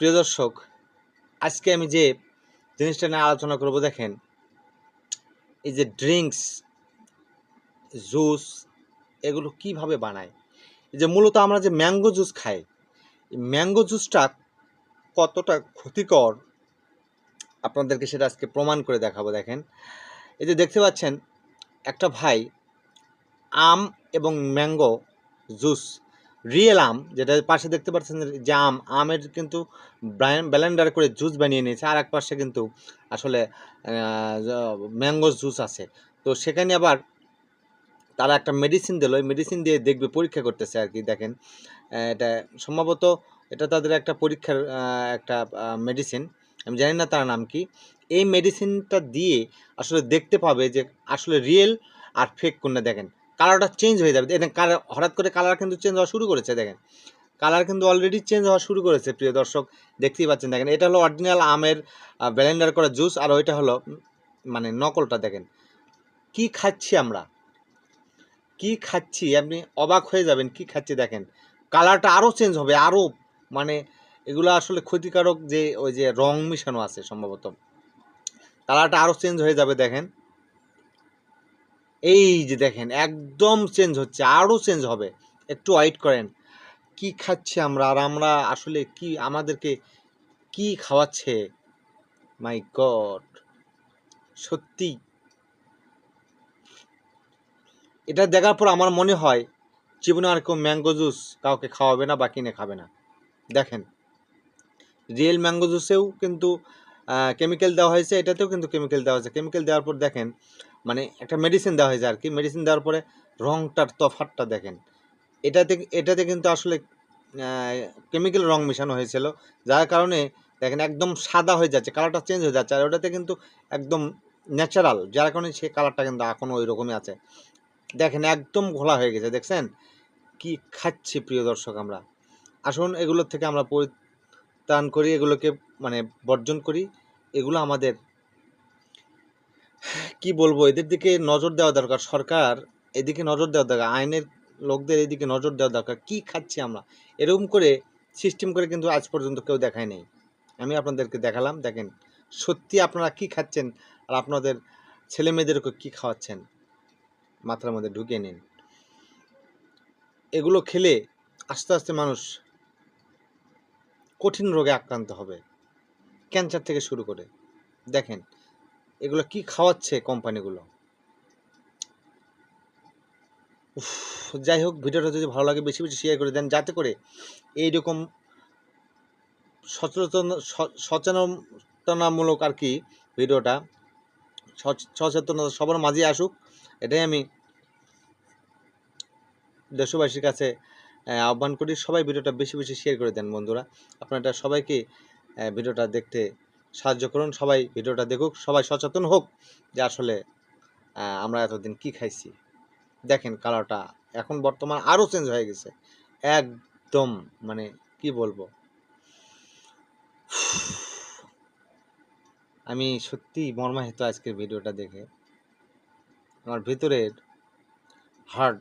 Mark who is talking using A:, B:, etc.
A: প্রিয় দর্শক, আজকে আমি যে জিনিসটা নিয়ে আলোচনা করব, দেখেন, এই যে ড্রিঙ্কস, জুস, এগুলো কীভাবে বানায়? এই যে মূলত আমরা যে ম্যাঙ্গো জুস খাই ম্যাঙ্গো জুসটা কতটা ক্ষতিকর আপনাদেরকে সেটা আজকে প্রমাণ করে দেখাবো, দেখেন। এই যে দেখতে পাচ্ছেন, একটা ভাই আম এবং ম্যাঙ্গো জুস রিয়েল আম, যেটা পাশে দেখতে পাচ্ছেন যে আম আমের কিন্তু ব্লেন্ডার করে জুস বানিয়ে নিয়েছে, আর এক পাশে কিন্তু আসলে ম্যাঙ্গো জুস আছে। তো সেখানে আবার তারা একটা মেডিসিন দিল ওই মেডিসিন দিয়ে দেখবে, পরীক্ষা করতেছে আর কি, দেখেন। এটা সম্ভবত এটা তাদের একটা পরীক্ষার একটা মেডিসিন আমি জানি না তার নাম কি। এই মেডিসিনটা দিয়ে আসলে দেখতে পাবে যে আসলে রিয়েল আর ফেক কোনটা, দেখেন। কালারটা চেঞ্জ হয়ে যাবে। দেখেন কালার হঠাৎ করে কালার কিন্তু চেঞ্জ হওয়া শুরু করেছে, দেখেন। কালার কিন্তু অলরেডি চেঞ্জ হওয়া শুরু করেছে, প্রিয় দর্শক, দেখতেই পাচ্ছেন, দেখেন। এটা হলো অরিজিনাল আমের ব্লেন্ডার করা জুস আর ওইটা হলো মানে নকলটা, দেখেন। কি খাচ্ছি আমরা? কি খাচ্ছি? আপনি অবাক হয়ে যাবেন, কি খাচ্ছি, দেখেন। কালারটা আরও চেঞ্জ হবে আরও মানে এগুলো আসলে ক্ষতিকারক যে, ওই যে রং মিশানো আছে সম্ভবত। কালারটা আরও চেঞ্জ হয়ে যাবে, দেখেন। এই যে দেখেন, একদম চেঞ্জ হচ্ছে আরও চেঞ্জ হবে। একটু ওয়াইট করেন, কি খাচ্ছি আমরা আর আমরা আসলে কি, আমাদেরকে কি খাওয়াচ্ছে? মাই গড সত্যি। এটা দেখার পর আমার মনে হয়, জীবনে আর কেউ ম্যাঙ্গো জুস কাউকে খাওয়াবে না বা কিনে খাবে না। দেখেন রিয়েল ম্যাঙ্গো জুসেও কিন্তু কেমিক্যাল দেওয়া হয়েছে, এটাতেও কিন্তু কেমিক্যাল দেওয়া হয়েছে। কেমিক্যাল দেওয়ার পর দেখেন মানে একটা মেডিসিন দেওয়া হয়েছে আর কি মেডিসিন দেওয়ার পরে রংটার তফাতটা দেখেন। এটাতে এটাতে কিন্তু আসলে কেমিক্যাল রং মেশানো হয়েছিল, যার কারণে দেখেন একদম সাদা হয়ে যাচ্ছে কালারটা চেঞ্জ হয়ে যাচ্ছে। আর ওটাতে কিন্তু একদম ন্যাচারাল যার কারণে সেই কালারটা কিন্তু এখনও ওই রকমই আছে। দেখেন একদম ঘোলা হয়ে গেছে, দেখছেন? কি খাচ্ছি প্রিয় দর্শক আমরা। আসুন, এগুলোর থেকে আমরা পরিত্রাণ করি, এগুলোকে মানে বর্জন করি। এগুলো আমাদের, কি বলব, এদের দিকে নজর দেওয়া দরকার। সরকার এদিকে নজর দেওয়া দরকার, আইনের লোকদের এদিকে নজর দেওয়া দরকার। কি খাচ্ছি আমরা? এরকম করে সিস্টেম করে কিন্তু আজ পর্যন্ত কেউ দেখায় নেই। আমি আপনাদেরকে দেখালাম, দেখেন, সত্যি আপনারা কি খাচ্ছেন আর আপনাদের ছেলে মেয়েদেরকে কী খাওয়াচ্ছেন? মাথার মধ্যে ঢুকিয়ে নিন। এগুলো খেলে আস্তে আস্তে মানুষ কঠিন রোগে আক্রান্ত হবে। ক্যান্সার থেকে শুরু করে। দেখেন এগুলো কি খাওয়াচ্ছে কোম্পানিগুলো? যাই হোক ভিডিওটা যদি ভালো লাগে বেশি বেশি শেয়ার করে দেন যাতে করে এইরকম সচেতন স- সচেতনতামূলক আর কি ভিডিওটা সচ- সচেতনতা সবার মাঝে আসুক। এটাই আমি দেশবাসীর কাছে আহ, আহ্বান করি সবাই ভিডিওটা বেশি বেশি শেয়ার করে দেন বন্ধুরা। আপনারা সবাইকে ভিডিওটা দেখতে সাহায্য করুন, সবাই ভিডিওটা দেখুক, সবাই সচেতন হোক যে আসলে আমরা এতদিন কি খাইছি। দেখেন কালারটা এখন বর্তমান আরও চেঞ্জ হয়ে গেছে। একদম মানে কি বলব? আমি সত্যি মর্মাহিত আজকের ভিডিওটা দেখে। আমার ভিতরের হার্ট